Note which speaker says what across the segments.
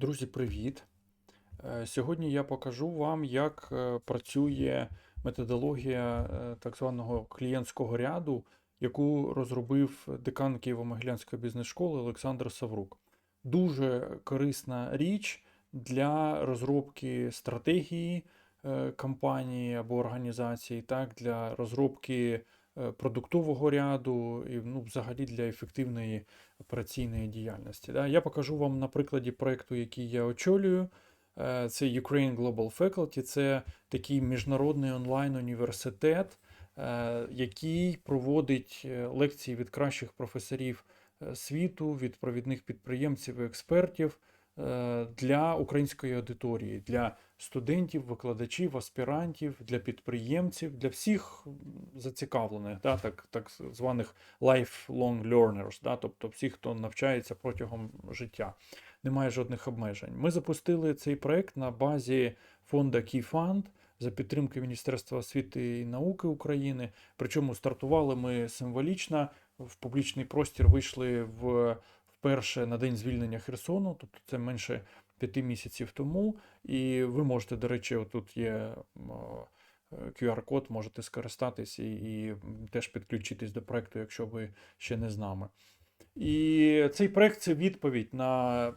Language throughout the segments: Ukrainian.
Speaker 1: Друзі, привіт! Е, Сьогодні я покажу вам, як е, працює методологія е, так званого клієнтського ряду, яку розробив декан Києво-Могилянської бізнес-школи Олександр Саврук. Дуже корисна річ для розробки стратегії компанії або організації, так, для розробки продуктового ряду і ну, взагалі для ефективної операційної діяльності. Да. Я покажу вам на прикладі проєкту, який я очолюю. Е, Це Ukraine Global Faculty, це такий міжнародний онлайн-університет, е, який проводить е, лекції від кращих професорів е, світу, від провідних підприємців і експертів е, для української аудиторії, для студентів, викладачів, аспірантів, для підприємців, для всіх зацікавлених, да, так, так званих lifelong learners, да, тобто всіх, хто навчається протягом життя. Немає жодних обмежень. Ми запустили цей проект на базі фонду KeyFund за підтримки Міністерства освіти і науки України. Причому стартували ми символічно. В публічний простір вийшли в вперше на день звільнення Херсону, тобто це менше п'яти місяців тому. І ви можете, до речі, тут є е, QR-код, можете скористатись і, і теж підключитись до проекту, якщо ви ще не з нами. І цей проект це відповідь на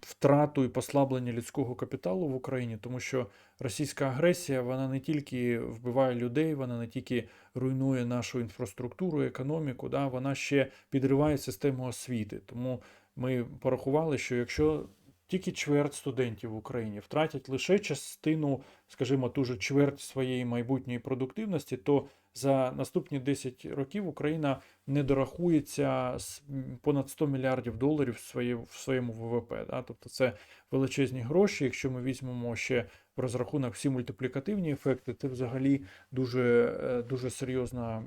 Speaker 1: втрату і послаблення людського капіталу в Україні, тому що російська агресія вона не тільки вбиває людей, вона не тільки руйнує нашу інфраструктуру, економіку, да, вона ще підриває систему освіти. Тому ми порахували, що якщо тільки чверть студентів в Україні втратять лише частину, скажімо, ту же чверть своєї майбутньої продуктивності, то за наступні 10 років Україна не дорахується з понад 100 мільярдів доларів в, своєму ВВП. Да? Тобто це величезні гроші. Якщо ми візьмемо ще в розрахунок всі мультиплікативні ефекти, це взагалі дуже, е, дуже серйозна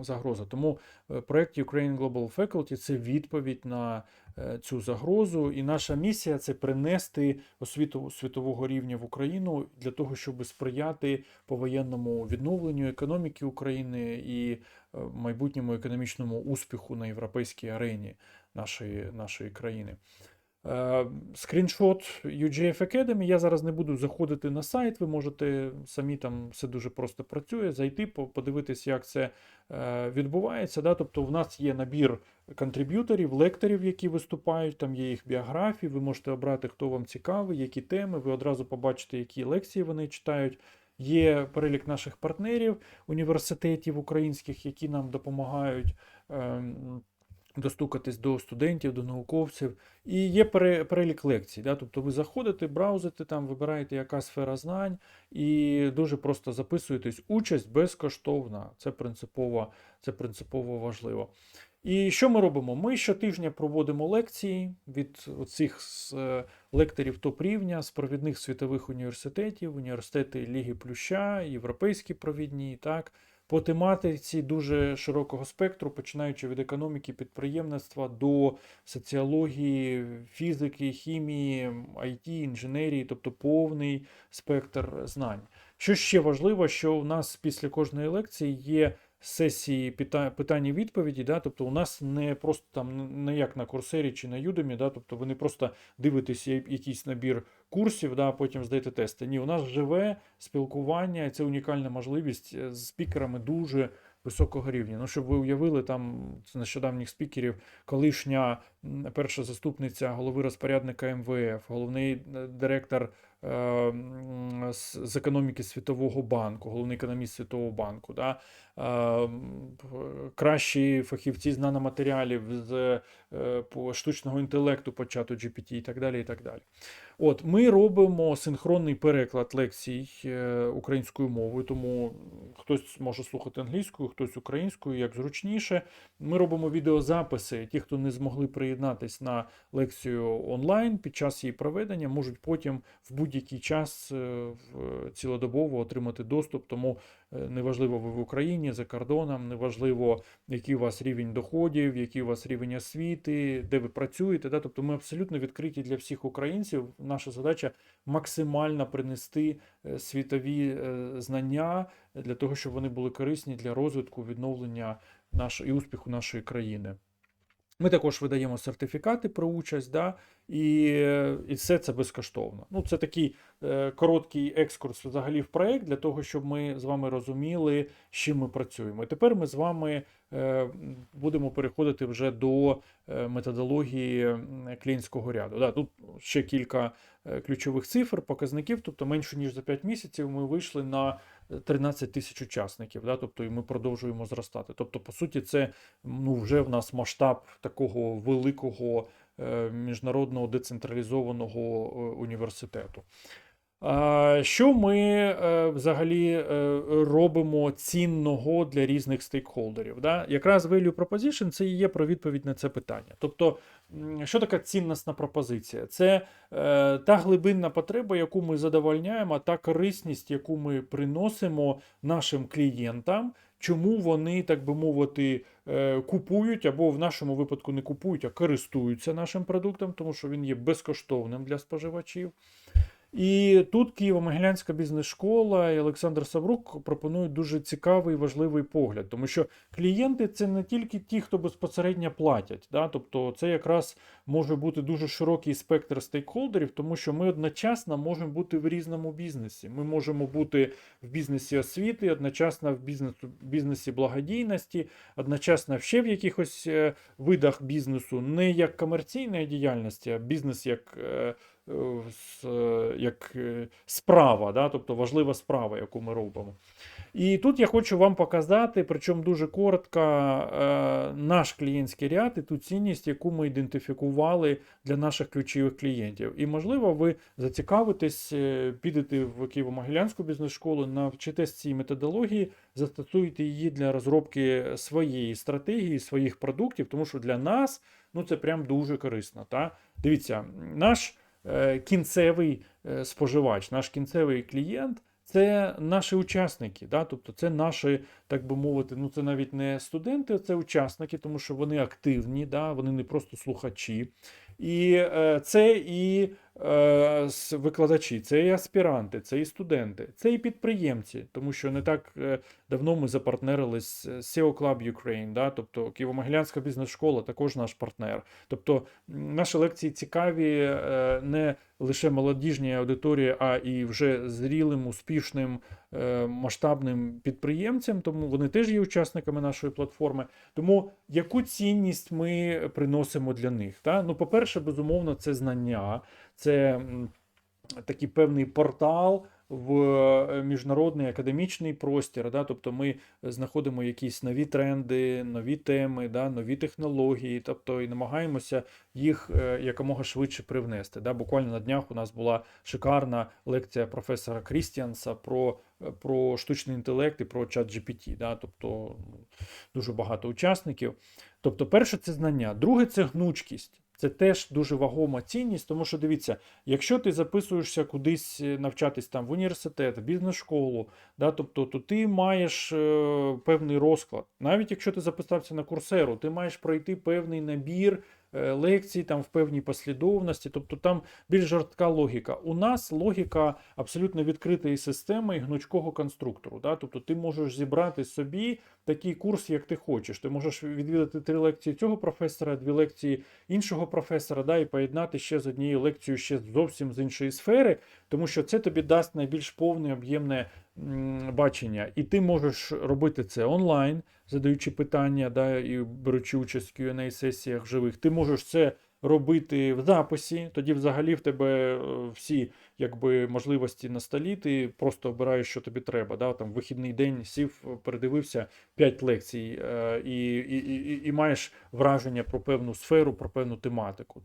Speaker 1: загроза. Тому е, проект Ukraine Global Faculty це відповідь на е, цю загрозу. І наша місія це принести освіту світового рівня в Україну для того, щоб сприяти повоєнному відновленню економіки України і майбутньому економічному успіху на європейській арені нашої, нашої країни. Е, Скріншот UGF Academy. Я зараз не буду заходити на сайт. Ви можете самі там все дуже просто працює, зайти, по- подивитись, як це е, відбувається. Да? Тобто, в нас є набір контриб'юторів, лекторів, які виступають, там є їх біографії. Ви можете обрати, хто вам цікавий, які теми. Ви одразу побачите, які лекції вони читають. Є перелік наших партнерів, університетів українських, які нам допомагають. Достукатись до студентів, до науковців, і є перелік лекцій. Да? Тобто ви заходите, браузите, там, вибираєте, яка сфера знань, і дуже просто записуєтесь. Участь безкоштовна. Це принципово, це принципово важливо. І що ми робимо? Ми щотижня проводимо лекції від цих лекторів топ-рівня з провідних світових університетів, університети Ліги Плюща, європейські провідні, так, по тематиці дуже широкого спектру, починаючи від економіки, підприємництва до соціології, фізики, хімії, IT, інженерії, тобто повний спектр знань. Що ще важливо, що у нас після кожної лекції є сесії пита- питань і відповіді, да? тобто у нас не просто там не як на курсері чи на Udemy, да? тобто ви не просто дивитесь якийсь набір курсів, да? а потім здаєте тести. Ні, у нас живе спілкування, це унікальна можливість е, з спікерами дуже високого рівня. Ну, щоб ви уявили, там з нещодавніх спікерів, колишня перша заступниця голови розпорядника МВФ, головний е, директор е, з економіки Світового банку, головний економіст Світового банку, да? Кращі фахівці з наноматеріалів, з е, штучного інтелекту по чату GPT і так далі. І так далі. От, ми робимо синхронний переклад лекцій е, українською мовою, тому хтось може слухати англійською, хтось українською, як зручніше. Ми робимо відеозаписи. Ті, хто не змогли приєднатись на лекцію онлайн під час її проведення, можуть потім в будь-який час е, цілодобово отримати доступ. Тому неважливо, ви в Україні, за кордоном, неважливо, який у вас рівень доходів, який у вас рівень освіти, де ви працюєте. Да? Тобто ми абсолютно відкриті для всіх українців. Наша задача максимально принести е, світові е, знання для того, щоб вони були корисні для розвитку, відновлення нашої і успіху нашої країни. Ми також видаємо сертифікати про участь, да, і, і все це безкоштовно. Ну, це такий е, короткий екскурс взагалі в проект для того, щоб ми з вами розуміли, з чим ми працюємо. Тепер ми з вами е, будемо переходити вже до е, методології клієнтського ряду. Да, тут ще кілька е, ключових цифр, показників, тобто менше ніж за 5 місяців ми вийшли на 13 тисяч учасників, да, тобто і ми продовжуємо зростати. Тобто, по суті, це ну, вже в нас масштаб такого великого е, міжнародного децентралізованого е, університету. Що ми е, взагалі е, робимо цінного для різних стейкхолдерів? Да? Якраз value proposition це і є про відповідь на це питання. Тобто, що така цінностна пропозиція? Це е, та глибинна потреба, яку ми задовольняємо, та корисність, яку ми приносимо нашим клієнтам, чому вони, так би мовити, купують або в нашому випадку не купують, а користуються нашим продуктом, тому що він є безкоштовним для споживачів. І тут Києво-Могилянська бізнес-школа і Олександр Саврук пропонують дуже цікавий і важливий погляд, тому що клієнти це не тільки ті, хто безпосередньо платять. Да? Тобто це якраз може бути дуже широкий спектр стейкхолдерів, тому що ми одночасно можемо бути в різному бізнесі. Ми можемо бути в бізнесі освіти, одночасно в бізнесу, бізнесі благодійності, одночасно ще в якихось е, видах бізнесу, не як комерційної діяльності, а бізнес як. Як е, справа, да? тобто важлива справа, яку ми робимо. І тут я хочу вам показати, причому дуже коротко, е, наш клієнтський ряд і ту цінність, яку ми ідентифікували для наших ключових клієнтів. І, можливо, ви зацікавитесь, е, підете в Києво-Могилянську бізнес-школу, навчитесь цій методології, застосуєте її для розробки своєї стратегії, своїх продуктів, тому що для нас ну, це прям дуже корисно. Та? Дивіться, наш кінцевий е, споживач, наш кінцевий клієнт. Це наші учасники, да? тобто це наші, так би мовити, ну це навіть не студенти, це учасники, тому що вони активні, да? вони не просто слухачі. І е, це і е, викладачі, це і аспіранти, це і студенти, це і підприємці, тому що не так е, давно ми запартнерились з SEO Club Ukraine, да? тобто Києво-Могилянська бізнес-школа також наш партнер. Тобто наші лекції цікаві е, не лише молодіжній аудиторії, а і вже зрілим, успішним, е, масштабним підприємцям, тому вони теж є учасниками нашої платформи. Тому яку цінність ми приносимо для них? Та? Ну, по-перше, безумовно, це знання, це такий певний портал. В е, міжнародний академічний простір, да, тобто ми знаходимо якісь нові тренди, нові теми, да, нові технології, тобто і намагаємося їх е, якомога швидше привнести. Да. Буквально на днях у нас була шикарна лекція професора Крістіанса про, е, про штучний інтелект і про чат GPT. Да, тобто ну, дуже багато учасників. Тобто, перше це знання, друге це гнучкість. Це теж дуже вагома цінність, тому що дивіться, якщо ти записуєшся кудись е, навчатись там в університет, в бізнес-школу, да, тобто, то ти маєш е, певний розклад. Навіть якщо ти записався на курсеру, ти маєш пройти певний набір лекцій там в певній послідовності, тобто там більш жорстка логіка. У нас логіка абсолютно відкритої системи і гнучкого конструктору. Да? Тобто ти можеш зібрати собі такий курс, як ти хочеш. Ти можеш відвідати три лекції цього професора, дві лекції іншого професора, да, і поєднати ще з однією лекцією ще зовсім з іншої сфери, тому що це тобі дасть найбільш повне об'ємне бачення. І ти можеш робити це онлайн, задаючи питання, да, і беручи участь в Q&A сесіях живих. Ти можеш це робити в записі, тоді взагалі в тебе е, всі якби, можливості на столі, ти просто обираєш, що тобі треба. Да? Там, вихідний день сів, передивився 5 лекцій е, і, і, і, і маєш враження про певну сферу, про певну тематику.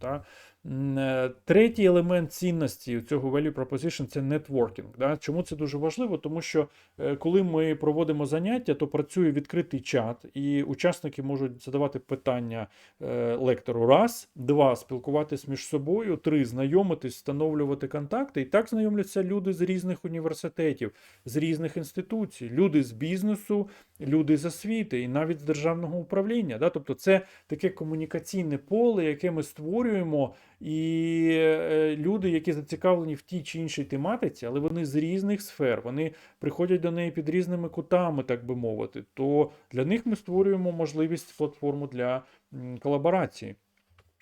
Speaker 1: М, е, Третій елемент цінності цього value proposition – це networking. Да? Чому це дуже важливо? Тому що е, коли ми проводимо заняття, то працює відкритий чат, і учасники можуть задавати питання е, лектору раз, два спілкуватись між собою, три знайомитись, встановлювати контакти. І так знайомляться люди з різних університетів, з різних інституцій, люди з бізнесу, люди з освіти і навіть з державного управління. Да? Тобто, це таке комунікаційне поле, яке ми створюємо, і е, люди, які зацікавлені в тій чи іншій тематиці, але вони з різних сфер, вони приходять до неї під різними кутами, так би мовити. То для них ми створюємо можливість платформу для колаборації.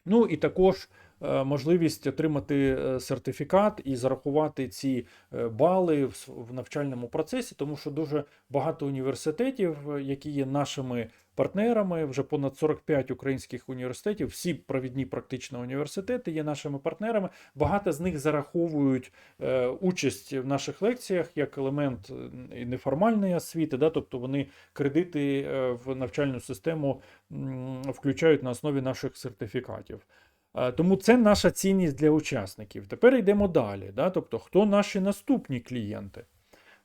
Speaker 1: Ну і також можливість отримати е, сертифікат і зарахувати ці е, бали в, навчальному процесі, тому що дуже багато університетів, е, які є нашими партнерами, вже понад 45 українських університетів, всі провідні практично університети є нашими партнерами. Багато з них зараховують е, участь в наших лекціях як елемент е, неформальної освіти, да, тобто вони кредити е, в навчальну систему включають на основі наших сертифікатів. Е, Тому це наша цінність для учасників. Тепер йдемо далі. Да? Тобто, хто наші наступні клієнти?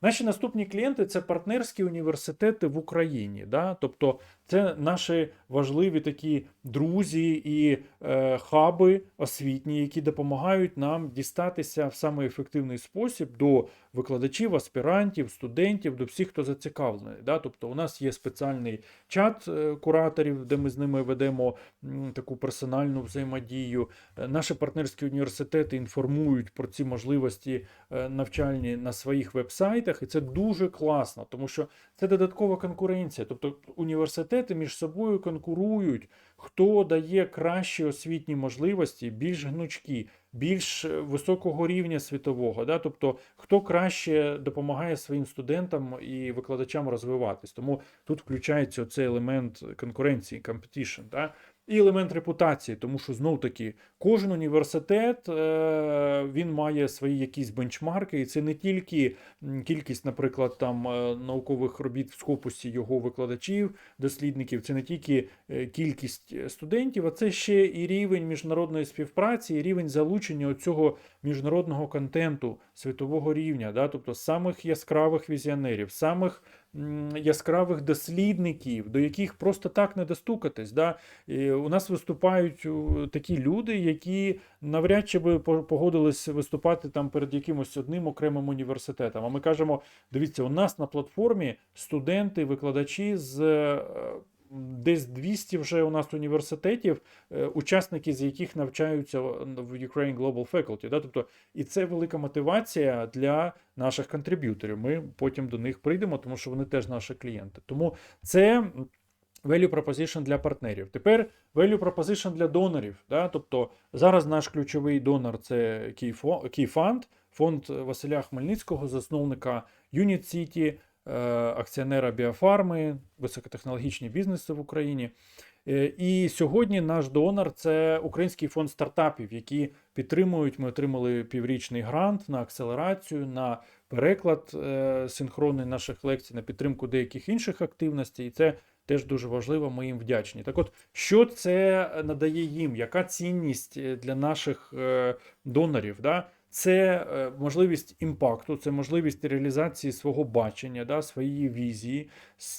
Speaker 1: Наші наступні клієнти це партнерські університети в Україні. Да? Тобто, це наші важливі такі друзі і е, хаби освітні, які допомагають нам дістатися в самий ефективний спосіб до викладачів, аспірантів, студентів, до всіх, хто зацікавлений. Да? Тобто, у нас є спеціальний чат е, кураторів, де ми з ними ведемо таку персональну взаємодію. Е, Наші партнерські університети інформують про ці можливості е, навчальні на своїх вебсайтах, і це дуже класно, тому що це додаткова конкуренція. Тобто університети між собою конкурують, хто дає кращі освітні можливості, більш гнучкі, більш е, високого рівня світового. Да? Тобто, хто краще допомагає своїм студентам і викладачам розвиватись. Тому тут включається цей елемент конкуренції, competition. Да? І елемент репутації, тому що знов таки кожен університет е, він має свої якісь бенчмарки, і це не тільки кількість, наприклад, там е, наукових робіт в скопусі його викладачів, дослідників, це не тільки е, кількість студентів, а це ще і рівень міжнародної співпраці, і рівень залучення цього міжнародного контенту світового рівня, да? тобто самих яскравих візіонерів, самих яскравих дослідників, до яких просто так не достукатись. Да? І у нас виступають такі люди, які навряд чи би погодились виступати там перед якимось одним окремим університетом. А ми кажемо: дивіться, у нас на платформі студенти, викладачі з. Десь 200 вже у нас університетів, е, учасники з яких навчаються в Ukraine Global Faculty. Да? Тобто, і це велика мотивація для наших контриб'юторів. Ми потім до них прийдемо, тому що вони теж наші клієнти. Тому це value proposition для партнерів. Тепер value proposition для донорів. Да? Тобто зараз наш ключовий донор це Fund, фонд Василя Хмельницького, засновника Unit City, акціонера біофарми, високотехнологічні бізнеси в Україні. Е, І сьогодні наш донор це Український фонд стартапів, які підтримують. Ми отримали піврічний грант на акселерацію, на переклад е, синхронний наших лекцій, на підтримку деяких інших активностей. І це теж дуже важливо. Ми їм вдячні. Так, от, що це надає їм? Яка цінність е, для наших е, донорів? Да? Це е, можливість імпакту, це можливість реалізації свого бачення, да, своєї візії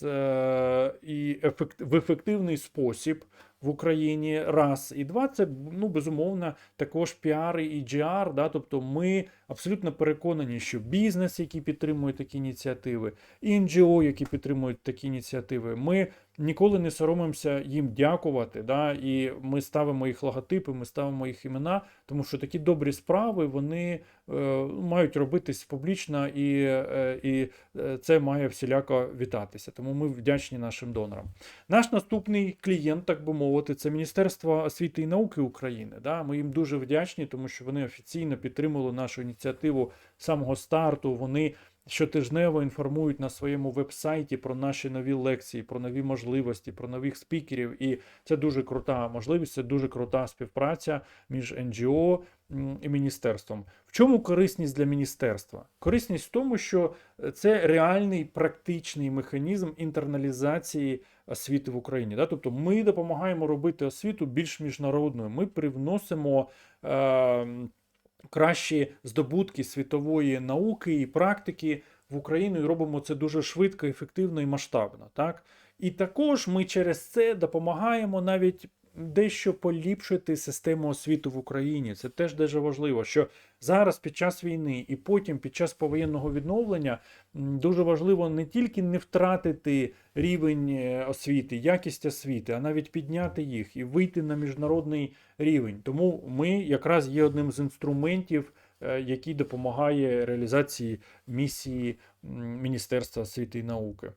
Speaker 1: е, і в ефективний спосіб в Україні. Раз і два, це ну безумовно також піар і GR, Да, тобто ми абсолютно переконані, що бізнес, який підтримує такі ініціативи, і НГО, які підтримують такі ініціативи, ми ніколи не соромимося їм дякувати. Да, і ми ставимо їх логотипи, ми ставимо їх імена, тому що такі добрі справи вони е, мають робитись публічно, і, е, і е, це має всіляко вітатися. Тому ми вдячні нашим донорам. Наш наступний клієнт, так би мовити, це Міністерство освіти і науки України. Да? Ми їм дуже вдячні, тому що вони офіційно підтримали нашу ініціативу самого старту. Вони щотижнево інформують на своєму вебсайті про наші нові лекції, про нові можливості, про нових спікерів. І це дуже крута можливість, це дуже крута співпраця між НГО і міністерством. В чому корисність для міністерства? Корисність в тому, що е, це реальний практичний механізм інтерналізації освіти в Україні. Да? Тобто ми допомагаємо робити освіту більш міжнародною. Ми привносимо. Е- кращі здобутки світової науки і практики в Україну і робимо це дуже швидко, ефективно і масштабно. Так? І також ми через це допомагаємо навіть дещо поліпшити систему освіти в Україні. Це теж дуже важливо, що зараз під час війни і потім під час повоєнного відновлення дуже важливо не тільки не втратити рівень е, освіти, якість освіти, а навіть підняти їх і вийти на міжнародний рівень. Тому ми якраз є одним з інструментів, е, який допомагає реалізації місії Міністерства освіти і науки.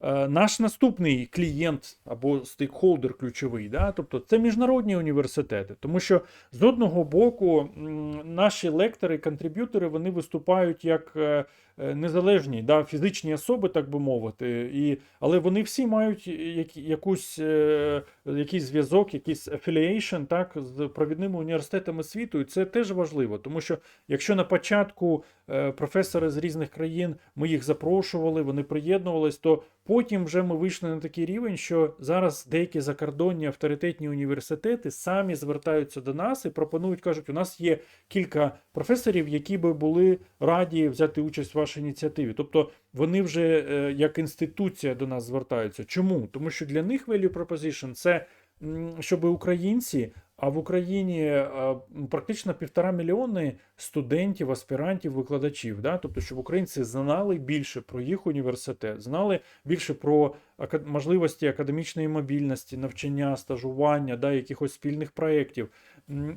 Speaker 1: Е, Наш наступний клієнт або стейкхолдер ключовий, да, тобто це міжнародні університети, тому що з одного боку наші лектори, контриб'ютори, вони виступають як е, незалежні да, фізичні особи, так би мовити, і, але вони всі мають які, якусь, е, якийсь зв'язок, якийсь affiliation, так, з провідними університетами світу, і це теж важливо, тому що якщо на початку е, професори з різних країн ми їх запрошували, вони приєднувались, то потім вже ми вийшли на такий рівень, що зараз деякі закордонні авторитетні університети самі звертаються до нас і пропонують, кажуть, у нас є кілька професорів, які би були раді взяти участь в вашій ініціативі. Тобто вони вже е, як інституція до нас звертаються. Чому? Тому що для них value proposition – це щоб українці, а в Україні е, практично півтора мільйони студентів, аспірантів, викладачів. Да? Тобто, щоб українці знали більше про їх університет, знали більше про можливості академічної мобільності, навчання, стажування, да, якихось спільних проєктів.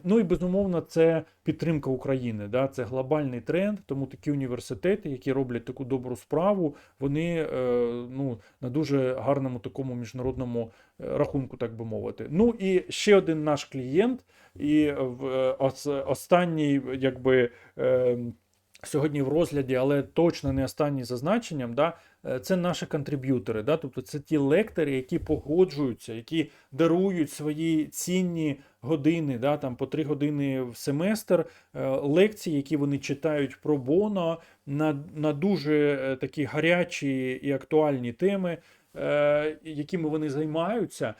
Speaker 1: Ну і безумовно, це підтримка України. Да? Це глобальний тренд. Тому такі університети, які роблять таку добру справу, вони е, ну, на дуже гарному такому міжнародному е, рахунку, так би мовити. Ну і ще один наш клієнт, і в е, останній, якби. е, Сьогодні в розгляді, але точно не останній за значенням, да, це наші контриб'ютори. Да, тобто це ті лектори, які погоджуються, які дарують свої цінні години, да, там по три години в семестр, е, лекції, які вони читають про боно на, на дуже е, такі гарячі і актуальні теми, е, якими вони займаються.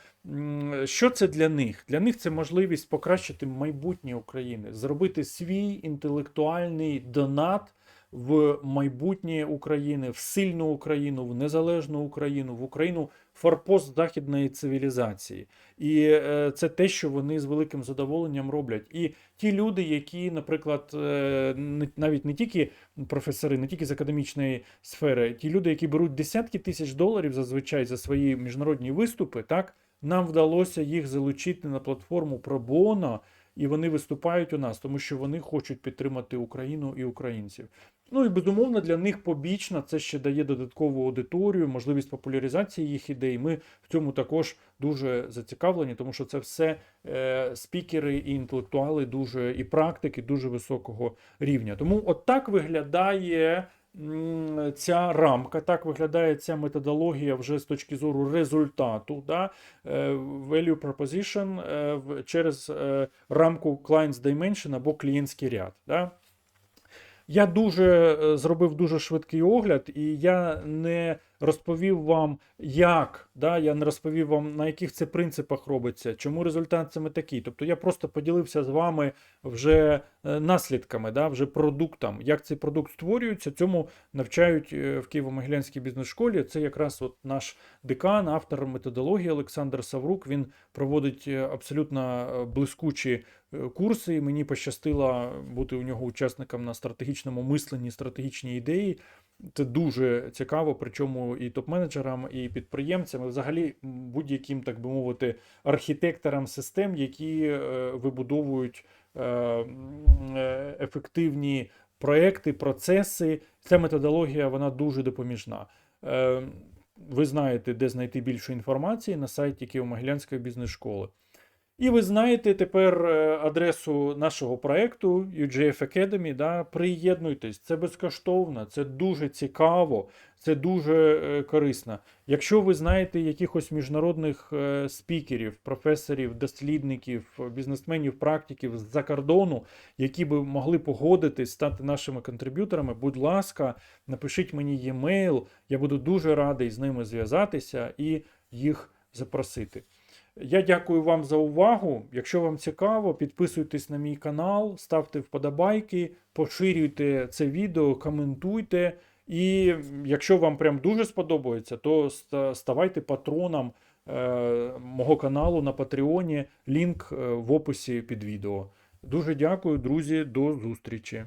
Speaker 1: Що це для них? Для них це можливість покращити майбутнє України, зробити свій інтелектуальний донат в майбутнє України, в сильну Україну, в незалежну Україну, в Україну форпост західної цивілізації. І е, це те, що вони з великим задоволенням роблять. І ті люди, які, наприклад, е, навіть не тільки професори, не тільки з академічної сфери, ті люди, які беруть десятки тисяч доларів зазвичай за свої міжнародні виступи, так нам вдалося їх залучити на платформу Пробона, і вони виступають у нас, тому що вони хочуть підтримати Україну і українців. Ну і безумовно для них побічно це ще дає додаткову аудиторію, можливість популяризації їх ідей. Ми в цьому також дуже зацікавлені, тому що це все е, спікери і інтелектуали дуже і практики дуже високого рівня. Тому от так виглядає ця рамка, так виглядає ця методологія вже з точки зору результату. Да? е, Value proposition е, через е, рамку Clients Dimension або клієнтський ряд. Да? Я дуже е, зробив дуже швидкий огляд, і я не розповів вам, як, да, я не розповів вам, на яких це принципах робиться, чому результат саме такий. Тобто я просто поділився з вами вже е, наслідками, да, вже продуктом. Як цей продукт створюється, цьому навчають е, в Києво-Могилянській бізнес-школі. Це якраз от наш декан, автор методології Олександр Саврук. Він проводить абсолютно блискучі курси. і Мені пощастило бути у нього учасником на стратегічному мисленні, стратегічній ідеї. Це дуже цікаво, причому і топ-менеджерам, і підприємцям, і взагалі будь-яким, так би мовити, архітекторам систем, які е, вибудовують е, е, ефективні проекти, процеси. Ця методологія вона дуже допоміжна. Е, ви знаєте, де знайти більше інформації на сайті Києво-Могилянської бізнес-школи. І ви знаєте тепер е, адресу нашого проекту UGF Academy. Да? Приєднуйтесь, це безкоштовно, це дуже цікаво, це дуже е, корисно. Якщо ви знаєте якихось міжнародних е, спікерів, професорів, дослідників, бізнесменів, практиків з-за кордону, які би могли погодитись стати нашими контриб'юторами, будь ласка, напишіть мені e-mail, я буду дуже радий з ними зв'язатися і їх запросити. Я дякую вам за увагу. Якщо вам цікаво, підписуйтесь на мій канал, ставте вподобайки, поширюйте це відео, коментуйте. І якщо вам прям дуже сподобається, то ставайте патроном е, мого каналу на Патреоні. Лінк е, в описі під відео. Дуже дякую, друзі, до зустрічі.